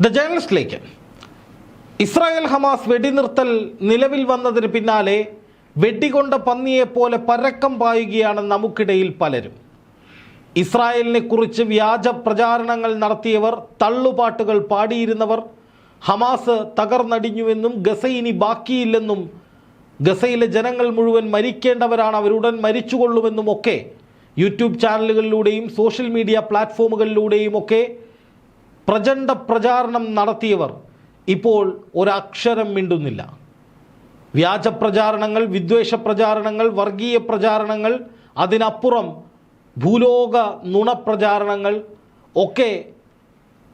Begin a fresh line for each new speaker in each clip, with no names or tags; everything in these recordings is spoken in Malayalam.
ദ ജേണലിസ്റ്റിലേക്ക് ഇസ്രായേൽ ഹമാസ് വെടിനിർത്തൽ നിലവിൽ വന്നതിന് പിന്നാലെ വെടികൊണ്ട പന്നിയെപ്പോലെ പരക്കം പായുകയാണ് നമുക്കിടയിൽ പലരും. ഇസ്രായേലിനെ കുറിച്ച് വ്യാജ പ്രചാരണങ്ങൾ നടത്തിയവർ തള്ളുപാട്ടുകൾ പാടിയിരുന്നവർ ഹമാസ് തകർന്നടിഞ്ഞുവെന്നും ഗസ ഇനി ബാക്കിയില്ലെന്നും ഗസയിലെ ജനങ്ങൾ മുഴുവൻ മരിക്കേണ്ടവരാണ് അവരുടൻ മരിച്ചുകൊള്ളുമെന്നും ഒക്കെ യൂട്യൂബ് ചാനലുകളിലൂടെയും സോഷ്യൽ മീഡിയ പ്ലാറ്റ്ഫോമുകളിലൂടെയും ഒക്കെ പ്രചണ്ഡ പ്രചാരണം നടത്തിയവർ ഇപ്പോൾ ഒരക്ഷരം മിണ്ടുന്നില്ല. വ്യാജ പ്രചാരണങ്ങൾ വിദ്വേഷ പ്രചാരണങ്ങൾ വർഗീയ പ്രചാരണങ്ങൾ അതിനപ്പുറം ഭൂലോക നുണപ്രചാരണങ്ങൾ ഒക്കെ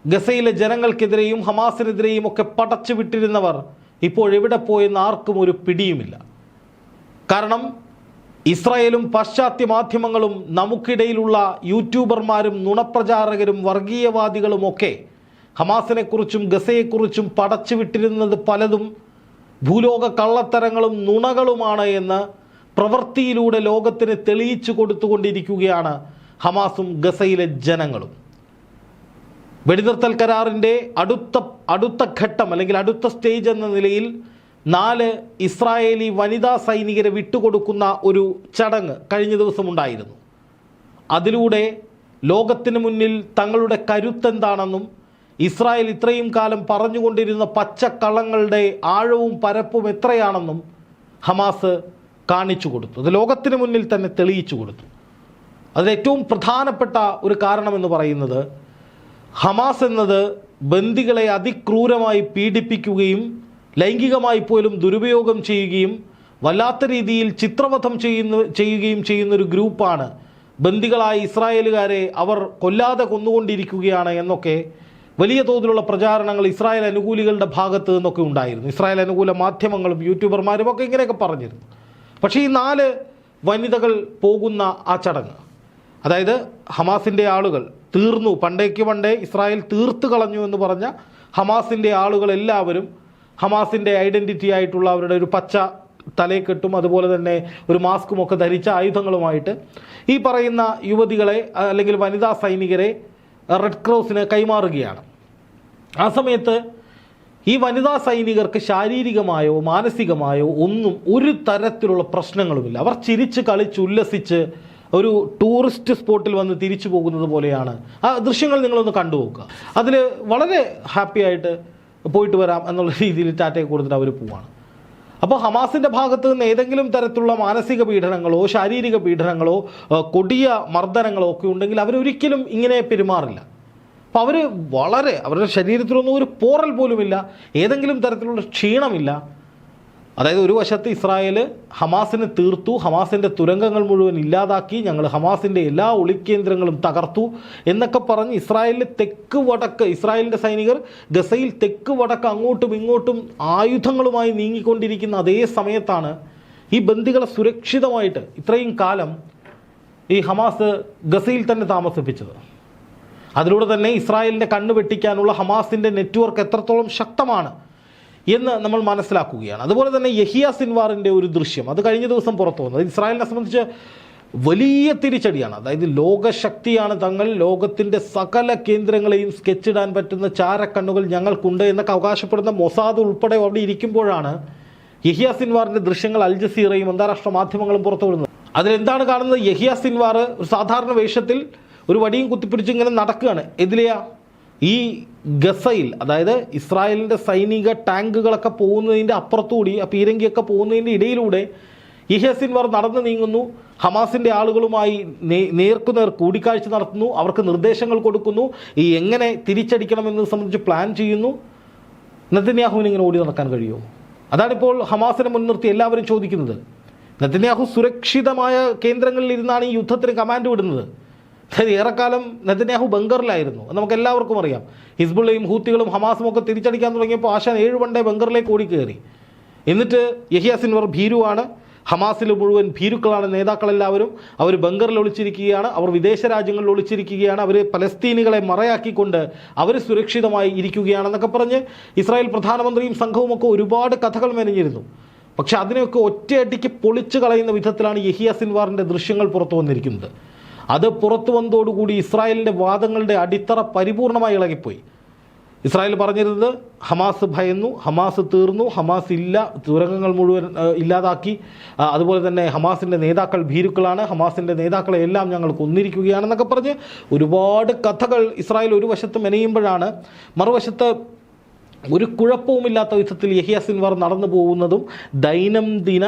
ഗസയിലെ ജനങ്ങൾക്കെതിരെയും ഹമാസിനെതിരെയും ഒക്കെ പടച്ചു വിട്ടിരുന്നവർ ഇപ്പോൾ എവിടെ പോയെന്ന് ആർക്കും ഒരു പിടിയുമില്ല. കാരണം ഇസ്രായേലും പാശ്ചാത്യ മാധ്യമങ്ങളും നമുക്കിടയിലുള്ള യൂട്യൂബർമാരും നുണപ്രചാരകരും വർഗീയവാദികളുമൊക്കെ ഹമാസിനെക്കുറിച്ചും ഗസയെക്കുറിച്ചും പടച്ചുവിട്ടിരുന്നത് പലതും ഭൂലോക കള്ളത്തരങ്ങളും നുണകളുമാണ് എന്ന് പ്രവൃത്തിയിലൂടെ ലോകത്തിന് തെളിയിച്ചു കൊടുത്തുകൊണ്ടിരിക്കുകയാണ് ഹമാസും ഗസയിലെ ജനങ്ങളും. വെടിനിർത്തൽ കരാറിന്റെ അടുത്ത അടുത്ത ഘട്ടം അല്ലെങ്കിൽ അടുത്ത സ്റ്റേജ് എന്ന നിലയിൽ നാല് ഇസ്രായേലി വനിതാ സൈനികരെ വിട്ടുകൊടുക്കുന്ന ഒരു ചടങ്ങ് കഴിഞ്ഞ ദിവസം ഉണ്ടായിരുന്നു അതിലൂടെ ലോകത്തിന് മുന്നിൽ തങ്ങളുടെ കരുത്തെന്താണെന്നും ഇസ്രായേൽ ഇത്രയും കാലം പറഞ്ഞുകൊണ്ടിരുന്ന പച്ചക്കള്ളങ്ങളുടെ ആഴവും പരപ്പും എത്രയാണെന്നും ഹമാസ് കാണിച്ചു കൊടുത്തു. അത് ലോകത്തിന് മുന്നിൽ തന്നെ തെളിയിച്ചു കൊടുത്തു. അതിലേറ്റവും പ്രധാനപ്പെട്ട ഒരു കാരണമെന്ന് പറയുന്നത് ഹമാസ് എന്നത് ബന്ദികളെ അതിക്രൂരമായി പീഡിപ്പിക്കുകയും ലൈംഗികമായി പോലും ദുരുപയോഗം ചെയ്യുകയും വല്ലാത്ത രീതിയിൽ ചിത്രവധം ചെയ്യുന്ന ചെയ്യുകയും ചെയ്യുന്നൊരു ഗ്രൂപ്പാണ് ബന്ദികളായ ഇസ്രായേലുകാരെ അവർ കൊല്ലാതെ കൊന്നുകൊണ്ടിരിക്കുകയാണ് എന്നൊക്കെ വലിയ തോതിലുള്ള പ്രചാരണങ്ങൾ ഇസ്രായേൽ അനുകൂലികളുടെ ഭാഗത്ത് നിന്നൊക്കെ ഉണ്ടായിരുന്നു. ഇസ്രായേൽ അനുകൂല മാധ്യമങ്ങളും യൂട്യൂബർമാരും ഒക്കെ ഇങ്ങനെയൊക്കെ പറഞ്ഞിരുന്നു. പക്ഷേ ഈ നാല് വനിതകൾ പോകുന്ന ആ ചടങ്ങ് അതായത് ഹമാസിന്റെ ആളുകൾ തീർന്നു. പണ്ടേക്ക് പണ്ടേ ഇസ്രായേൽ തീർത്ത് കളഞ്ഞു എന്ന് പറഞ്ഞ ഹമാസിന്റെ ആളുകൾ എല്ലാവരും ഹമാസിന്റെ ഐഡന്റിറ്റി ആയിട്ടുള്ള അവരുടെ ഒരു പച്ച തലയെക്കെട്ടും അതുപോലെ തന്നെ ഒരു മാസ്കും ഒക്കെ ധരിച്ച ആയുധങ്ങളുമായിട്ട് ഈ പറയുന്ന യുവതികളെ അല്ലെങ്കിൽ വനിതാ സൈനികരെ റെഡ് ക്രോസിന് കൈമാറുകയാണ്. ആ സമയത്ത് ഈ വനിതാ സൈനികർക്ക് ശാരീരികമായോ മാനസികമായോ ഒന്നും ഒരു തരത്തിലുള്ള പ്രശ്നങ്ങളുമില്ല. അവർ ചിരിച്ച് കളിച്ച് ഉല്ലസിച്ച് ഒരു ടൂറിസ്റ്റ് സ്പോട്ടിൽ വന്ന് തിരിച്ചു പോകുന്നത് പോലെയാണ്. ആ ദൃശ്യങ്ങൾ നിങ്ങളൊന്ന് കണ്ടുപോക്കുക അതിൽ വളരെ ഹാപ്പി ആയിട്ട് പോയിട്ട് വരാം എന്നുള്ള രീതിയിൽ ടാറ്റയെ കൊടുത്തിട്ട് അവർ പോവാണ്. അപ്പോൾ ഹമാസിന്റെ ഭാഗത്തു നിന്ന് ഏതെങ്കിലും തരത്തിലുള്ള മാനസിക പീഡനങ്ങളോ ശാരീരിക പീഡനങ്ങളോ കൊടിയ മർദ്ദനങ്ങളോ ഒക്കെ ഉണ്ടെങ്കിൽ അവരൊരിക്കലും ഇങ്ങനെ പെരുമാറില്ല. അപ്പോൾ അവർ വളരെ അവരുടെ ശരീരത്തിലൊന്നും ഒരു പോറൽ പോലുമില്ല. ഏതെങ്കിലും തരത്തിലുള്ള ക്ഷീണമില്ല. അതായത് ഒരു വശത്ത് ഇസ്രായേൽ ഹമാസിനെ തീർത്തു ഹമാസിന്റെ തുരങ്കങ്ങൾ മുഴുവൻ ഇല്ലാതാക്കി ഞങ്ങൾ ഹമാസിന്റെ എല്ലാ ഒളിക്കേന്ദ്രങ്ങളും തകർത്തു എന്നൊക്കെ പറഞ്ഞ് ഇസ്രായേലിന്റെ തെക്ക് വടക്ക് ഇസ്രായേലിന്റെ സൈനികർ ഗസയിൽ തെക്ക് വടക്ക് അങ്ങോട്ടും ഇങ്ങോട്ടും ആയുധങ്ങളുമായി നീങ്ങിക്കൊണ്ടിരിക്കുന്ന അതേ സമയത്താണ് ഈ ബന്ദികളെ സുരക്ഷിതമായിട്ട് ഇത്രയും കാലം ഈ ഹമാസ് ഗസയിൽ തന്നെ താമസിപ്പിച്ചത്. അതിലൂടെ തന്നെ ഇസ്രായേലിന്റെ കണ്ണ് വെട്ടിക്കാനുള്ള ഹമാസിന്റെ നെറ്റ്വർക്ക് എത്രത്തോളം ശക്തമാണ് എന്ന് നമ്മൾ മനസ്സിലാക്കുകയാണ്. അതുപോലെ തന്നെ യഹിയ സിൻവാറിന്റെ ഒരു ദൃശ്യം അത് കഴിഞ്ഞ ദിവസം പുറത്തു വന്നത് ഇസ്രായേലിനെ സംബന്ധിച്ച് വലിയ തിരിച്ചടിയാണ്. അതായത് ലോകശക്തിയാണ് തങ്ങൾ ലോകത്തിന്റെ സകല കേന്ദ്രങ്ങളെയും സ്കെച്ചിടാൻ പറ്റുന്ന ചാരക്കണ്ണുകൾ ഞങ്ങൾക്കുണ്ട് എന്നൊക്കെ അവകാശപ്പെടുന്ന മൊസാദ് ഉൾപ്പെടെ അവിടെ ഇരിക്കുമ്പോഴാണ് യഹിയ സിൻവാറിന്റെ ദൃശ്യങ്ങൾ അൽ ജസീറയും അന്താരാഷ്ട്ര മാധ്യമങ്ങളും പുറത്തുവിടുന്നത് അതിലെന്താണ് കാണുന്നത്? യഹിയ സിൻവാർ ഒരു സാധാരണ വേഷത്തിൽ ഒരു വടിയും കുത്തിപ്പിടിച്ച് ഇങ്ങനെ നടക്കുകയാണ്. എതിലെയാ? ഈ ഗസയിൽ അതായത് ഇസ്രായേലിന്റെ സൈനിക ടാങ്കുകളൊക്കെ പോകുന്നതിന്റെ അപ്പുറത്തുകൂടി ആ പീരങ്കിയൊക്കെ പോകുന്നതിന്റെ ഇടയിലൂടെ ഇഹസിൻവർ സിൻവാർ നടന്നു നീങ്ങുന്നു. ഹമാസിന്റെ ആളുകളുമായി നേർക്കുനേർ കൂടിക്കാഴ്ച നടത്തുന്നു. അവർക്ക് നിർദ്ദേശങ്ങൾ കൊടുക്കുന്നു. ഈ എങ്ങനെ തിരിച്ചടിക്കണമെന്നത് സംബന്ധിച്ച് പ്ലാൻ ചെയ്യുന്നു. നദിന്യാഹുവിന് ഇങ്ങനെ ഓടി നടക്കാൻ കഴിയുമോ? അതാണിപ്പോൾ ഹമാസിനെ മുൻനിർത്തി എല്ലാവരും ചോദിക്കുന്നത്. നെതന്യാഹു സുരക്ഷിതമായ കേന്ദ്രങ്ങളിൽ ഇരുന്നാണ് ഈ യുദ്ധത്തിന് കമാൻഡ് വിടുന്നത്. അതായത് ഏറെക്കാലം നെതന്യാഹു ബംഗറിലായിരുന്നു. അത് നമുക്ക് എല്ലാവർക്കും അറിയാം. ഹിസ്ബുള്ളയും ഹൂത്തികളും ഹമാസും ഒക്കെ തിരിച്ചടിക്കാൻ തുടങ്ങിയപ്പോൾ ആശാൻ ഏഴ് വണ്ടേ ബംഗറിലേക്ക് ഓടി കയറി എന്നിട്ട് യഹിയ സിൻവർ ഭീരുവാണ്. ഹമാസിൽ മുഴുവൻ ഭീരുക്കളാണ് നേതാക്കളെല്ലാവരും. അവർ ബംഗറിൽ ഒളിച്ചിരിക്കുകയാണ്. അവർ വിദേശ രാജ്യങ്ങളിൽ ഒളിച്ചിരിക്കുകയാണ്. അവർ പലസ്തീനികളെ മറയാക്കിക്കൊണ്ട് അവർ സുരക്ഷിതമായി ഇരിക്കുകയാണെന്നൊക്കെ പറഞ്ഞ് ഇസ്രായേൽ പ്രധാനമന്ത്രിയും സംഘവും ഒക്കെ ഒരുപാട് കഥകൾ മെനഞ്ഞിരുന്നു. പക്ഷെ അതിനെയൊക്കെ ഒറ്റയടിക്ക് പൊളിച്ചു കളയുന്ന വിധത്തിലാണ് യഹിയ സിൻവാറിന്റെ ദൃശ്യങ്ങൾ പുറത്തു വന്നിരിക്കുന്നത്. അത് പുറത്തു വന്നതോടുകൂടി ഇസ്രായേലിന്റെ വാദങ്ങളുടെ അടിത്തറ പരിപൂർണമായി ഇളകിപ്പോയി. ഇസ്രായേൽ പറഞ്ഞിരുന്നത് ഹമാസ് ഭയന്നു ഹമാസ് തീർന്നു ഹമാസ് ഇല്ല തുരങ്കങ്ങൾ മുഴുവൻ ഇല്ലാതാക്കി. അതുപോലെ തന്നെ ഹമാസിന്റെ നേതാക്കൾ ഭീരുക്കളാണ് ഹമാസിന്റെ നേതാക്കളെ എല്ലാം ഞങ്ങൾ കൊന്നിരിക്കുകയാണെന്നൊക്കെ പറഞ്ഞ് ഒരുപാട് കഥകൾ ഇസ്രായേൽ ഒരു വശത്ത് മെനയുമ്പോഴാണ് മറുവശത്ത് ഒരു കുഴപ്പവുമില്ലാത്ത വിധത്തിൽ യഹിയ സിൻവാർ നടന്നു പോകുന്നതും ദൈനംദിന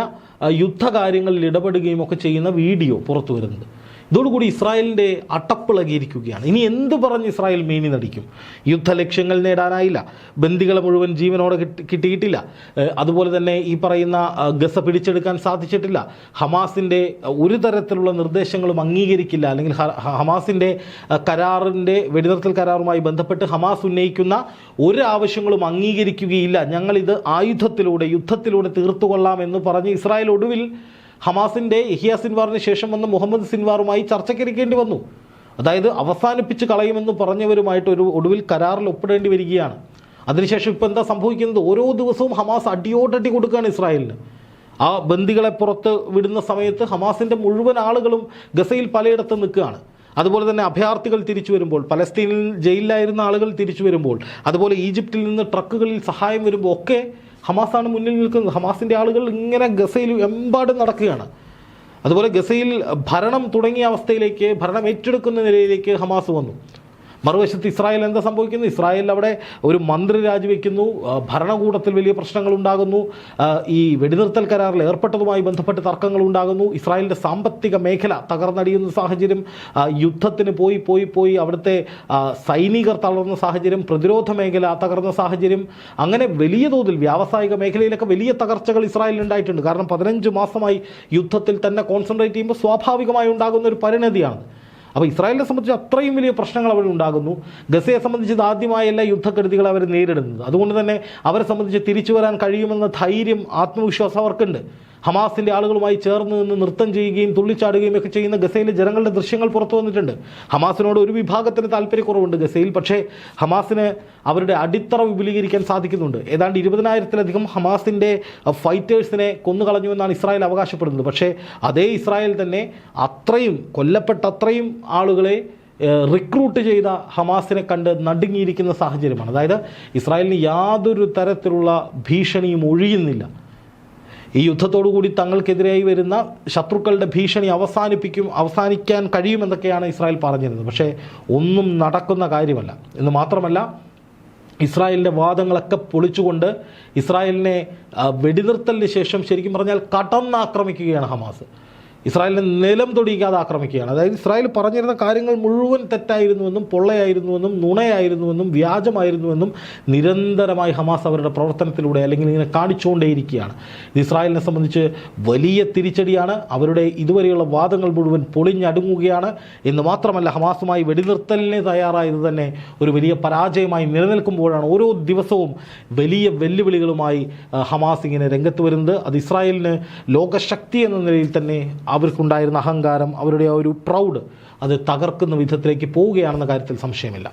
യുദ്ധകാര്യങ്ങളിൽ ഇടപെടുകയും ഒക്കെ ചെയ്യുന്ന വീഡിയോ പുറത്തു വരുന്നത്. ഇതോടുകൂടി ഇസ്രായേലിന്റെ അട്ടപ്പിളകിയിരിക്കുകയാണ്. ഇനി എന്ത് പറഞ്ഞ് ഇസ്രായേൽ മീനി നടിക്കും? യുദ്ധ ലക്ഷ്യങ്ങൾ നേടാനായില്ല. ബന്ദികളെ മുഴുവൻ ജീവനോടെ കിട്ടി കിട്ടിയിട്ടില്ല. അതുപോലെ തന്നെ ഈ പറയുന്ന ഗസ പിടിച്ചെടുക്കാൻ സാധിച്ചിട്ടില്ല. ഹമാസിന്റെ ഒരു തരത്തിലുള്ള നിർദ്ദേശങ്ങളും അംഗീകരിക്കില്ല. അല്ലെങ്കിൽ ഹമാസിന്റെ കരാറിന്റെ വെടിനിർത്തൽ കരാറുമായി ബന്ധപ്പെട്ട് ഹമാസ് ഉന്നയിക്കുന്ന ഒരു ആവശ്യങ്ങളും അംഗീകരിക്കുകയില്ല. ഞങ്ങളിത് ആയുധത്തിലൂടെ യുദ്ധത്തിലൂടെ തീർത്തുകൊള്ളാം എന്ന് പറഞ്ഞ് ഇസ്രായേൽ ഒടുവിൽ ഹമാസിന്റെ ഇഹിയ സിൻവാറിന് ശേഷം വന്ന മുഹമ്മദ് സിൻവാറുമായി ചർച്ചയ്ക്കിരിക്കേണ്ടി വന്നു. അതായത് അവസാനിപ്പിച്ച് കളയുമെന്ന് പറഞ്ഞവരുമായിട്ട് ഒരു ഒടുവിൽ കരാറിൽ ഒപ്പിടേണ്ടി വരികയാണ്. അതിനുശേഷം ഇപ്പോൾ എന്താ സംഭവിക്കുന്നത്? ഓരോ ദിവസവും ഹമാസ് അടിയോടടി കൊടുക്കുകയാണ് ഇസ്രായേലിന്. ആ ബന്ദികളെ പുറത്ത് വിടുന്ന സമയത്ത് ഹമാസിന്റെ മുഴുവൻ ആളുകളും ഗസയിൽ പലയിടത്ത് നിൽക്കുകയാണ്. അതുപോലെ തന്നെ അഭയാർത്ഥികൾ തിരിച്ചു വരുമ്പോൾ പലസ്തീനിൽ ജയിലിലായിരുന്ന ആളുകൾ തിരിച്ചു വരുമ്പോൾ അതുപോലെ ഈജിപ്തിൽ നിന്ന് ട്രക്കുകളിൽ സഹായം വരുമ്പോൾ ഒക്കെ ഹമാസാണ് മുന്നിൽ നിൽക്കുന്നത്. ഹമാസിന്റെ ആളുകൾ ഇങ്ങനെ ഗസയിൽ എമ്പാടും നടക്കുകയാണ്. അതുപോലെ ഗസയിൽ ഭരണം തുടങ്ങിയ അവസ്ഥയിലേക്ക് ഭരണം ഏറ്റെടുക്കുന്ന നിലയിലേക്ക് ഹമാസ് വന്നു. മറുവശത്ത് ഇസ്രായേൽ എന്താ സംഭവിക്കുന്നത്? ഇസ്രായേൽ അവിടെ ഒരു മന്ത്രി രാജിവെക്കുന്നു ഭരണകൂടത്തിൽ വലിയ പ്രശ്നങ്ങൾ ഉണ്ടാകുന്നു ഈ വെടിനിർത്തൽ കരാറിൽ ഏർപ്പെട്ടതുമായി ബന്ധപ്പെട്ട് തർക്കങ്ങൾ ഉണ്ടാകുന്നു ഇസ്രായേലിന്റെ സാമ്പത്തിക മേഖല തകർന്നടിയുന്ന സാഹചര്യം യുദ്ധത്തിന് പോയി പോയി പോയി അവിടുത്തെ സൈനികർ തളർന്ന സാഹചര്യം പ്രതിരോധ മേഖല തകർന്ന സാഹചര്യം അങ്ങനെ വലിയ തോതിൽ വ്യാവസായിക മേഖലയിലൊക്കെ വലിയ തകർച്ചകൾ ഇസ്രായേലിൽ ഉണ്ടായിട്ടുണ്ട്. കാരണം പതിനഞ്ച് മാസമായി യുദ്ധത്തിൽ തന്നെ കോൺസെൻട്രേറ്റ് ചെയ്യുമ്പോൾ സ്വാഭാവികമായി ഉണ്ടാകുന്ന ഒരു പരിണതിയാണ്. അപ്പോൾ ഇസ്രായേലിനെ സംബന്ധിച്ച് അത്രയും വലിയ പ്രശ്നങ്ങൾ അവിടെ ഉണ്ടാകുന്നു. ഗസയെ സംബന്ധിച്ച് ആദ്യമായല്ല യുദ്ധക്കെടുതികൾ അവർ നേരിടുന്നത്. അതുകൊണ്ട് തന്നെ അവരെ സംബന്ധിച്ച് തിരിച്ചു വരാൻ കഴിയുമെന്ന ധൈര്യം ആത്മവിശ്വാസം അവർക്കുണ്ട്. ഹമാസിന്റെ ആളുകളുമായി ചേർന്ന് നിന്ന് നൃത്തം ചെയ്യുകയും തുള്ളിച്ചാടുകയും ഒക്കെ ചെയ്യുന്ന ഗസയിലെ ജനങ്ങളുടെ ദൃശ്യങ്ങൾ പുറത്തു വന്നിട്ടുണ്ട്. ഹമാസിനോട് ഒരു വിഭാഗത്തിന് താല്പര്യക്കുറവുണ്ട് ഗസയിൽ. പക്ഷേ ഹമാസിന് അവരുടെ അടിത്തറ വിപുലീകരിക്കാൻ സാധിക്കുന്നുണ്ട്. ഏതാണ്ട് ഇരുപതിനായിരത്തിലധികം ഹമാസിന്റെ ഫൈറ്റേഴ്സിനെ കൊന്നുകളഞ്ഞുവെന്നാണ് ഇസ്രായേൽ അവകാശപ്പെടുന്നത്. പക്ഷേ അതേ ഇസ്രായേൽ തന്നെ അത്രയും കൊല്ലപ്പെട്ട അത്രയും ആളുകളെ റിക്രൂട്ട് ചെയ്ത ഹമാസിനെ കണ്ട് നടുങ്ങിയിരിക്കുന്ന സാഹചര്യമാണ്. അതായത് ഇസ്രായേലിന് യാതൊരു തരത്തിലുള്ള ഭീഷണിയും ഒഴിയുന്നില്ല. ഈ യുദ്ധത്തോടു കൂടി തങ്ങൾക്കെതിരായി വരുന്ന ശത്രുക്കളുടെ ഭീഷണി അവസാനിപ്പിക്കും അവസാനിക്കാൻ കഴിയുമെന്നൊക്കെയാണ് ഇസ്രായേൽ പറഞ്ഞിരുന്നത്. പക്ഷേ ഒന്നും നടക്കുന്ന കാര്യമല്ല. എന്ന് മാത്രമല്ല ഇസ്രായേലിന്റെ വാദങ്ങളൊക്കെ പൊളിച്ചുകൊണ്ട് ഇസ്രായേലിനെ വെടിനിർത്തലിന് ശേഷം ശരിക്കും പറഞ്ഞാൽ കടന്നാക്രമിക്കുകയാണ് ഹമാസ്. ഇസ്രായേലിനെ നിലം തൊടിയിക്കാതെ ആക്രമിക്കുകയാണ്. അതായത് ഇസ്രായേൽ പറഞ്ഞിരുന്ന കാര്യങ്ങൾ മുഴുവൻ തെറ്റായിരുന്നുവെന്നും പൊള്ളയായിരുന്നുവെന്നും നുണയായിരുന്നുവെന്നും വ്യാജമായിരുന്നുവെന്നും നിരന്തരമായി ഹമാസ് അവരുടെ പ്രവർത്തനത്തിലൂടെ അല്ലെങ്കിൽ ഇങ്ങനെ കാണിച്ചുകൊണ്ടേയിരിക്കുകയാണ്. ഇത് ഇസ്രായേലിനെ സംബന്ധിച്ച് വലിയ തിരിച്ചടിയാണ്. അവരുടെ ഇതുവരെയുള്ള വാദങ്ങൾ മുഴുവൻ പൊളിഞ്ഞടുങ്ങുകയാണ്. എന്ന് മാത്രമല്ല ഹമാസുമായി വെടിനിർത്തലിന് തയ്യാറായത് തന്നെ ഒരു വലിയ പരാജയമായി നിലനിൽക്കുമ്പോഴാണ് ഓരോ ദിവസവും വലിയ വെല്ലുവിളികളുമായി ഹമാസ് ഇങ്ങനെ രംഗത്ത് വരുന്നത്. അത് ഇസ്രായേലിന് ലോകശക്തി എന്ന നിലയിൽ തന്നെ അവർക്കുണ്ടായിരുന്ന അഹങ്കാരം അവരുടെ ആ ഒരു പ്രൗഡ് അത് തകർക്കുന്ന വിധത്തിലേക്ക് പോവുകയാണെന്ന കാര്യത്തിൽ സംശയമില്ല.